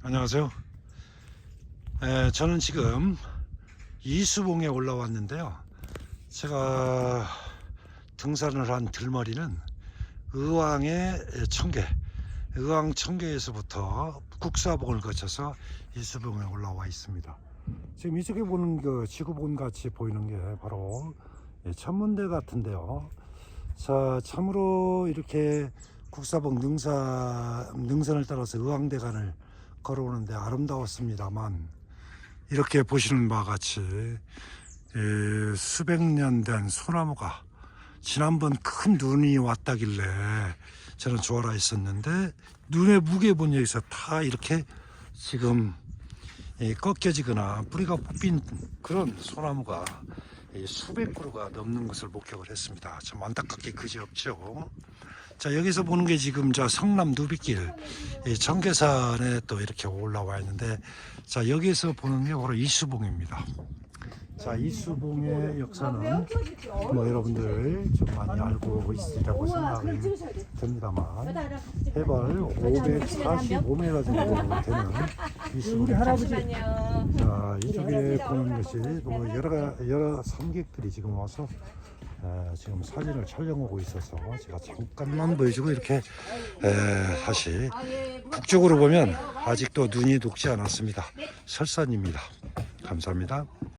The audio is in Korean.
안녕하세요. 에, 저는 지금 이수봉에 올라왔는데요. 제가 등산을 한 들머리는 의왕의 청계, 의왕 청계에서부터 국사봉을 거쳐서 이수봉에 올라와 있습니다. 지금 이쪽에 보는 그 지구본 같이 보이는 게 바로 예, 천문대 같은데요. 자, 참으로 이렇게 국사봉 능사, 능선을 따라서 의왕대간을 걸어오는데 아름다웠습니다만 이렇게 보시는 바와 같이 예, 수백 년 된 소나무가 지난번 큰 눈이 왔다길래 저는 좋아라 했었는데 눈의 무게 분야에서 다 이렇게 지금 예, 꺾여지거나 뿌리가 뽑힌 그런 소나무가 예, 수백 그루가 넘는 것을 목격을 했습니다. 참 안타깝게 그지없죠. 자 여기서 보는 게 지금 저 성남 누비길 이 청계산에 또 이렇게 올라와 있는데 자 여기서 보는 게 바로 이수봉입니다. 자 이수봉의 역사는 뭐 여러분들 좀 많이 알고 있으리라고 생각이 듭니다만 해발 545m 정도 되는 이수봉 잠시만요. 자 이쪽에 보는 것이 뭐 여러 가- 여러 삼객들이 지금 와서 에, 지금 사진을 촬영하고 있어서 제가 잠깐만 보여주고 이렇게 에, 다시 북쪽으로 보면 아직도 눈이 녹지 않았습니다. 설산입니다. 감사합니다.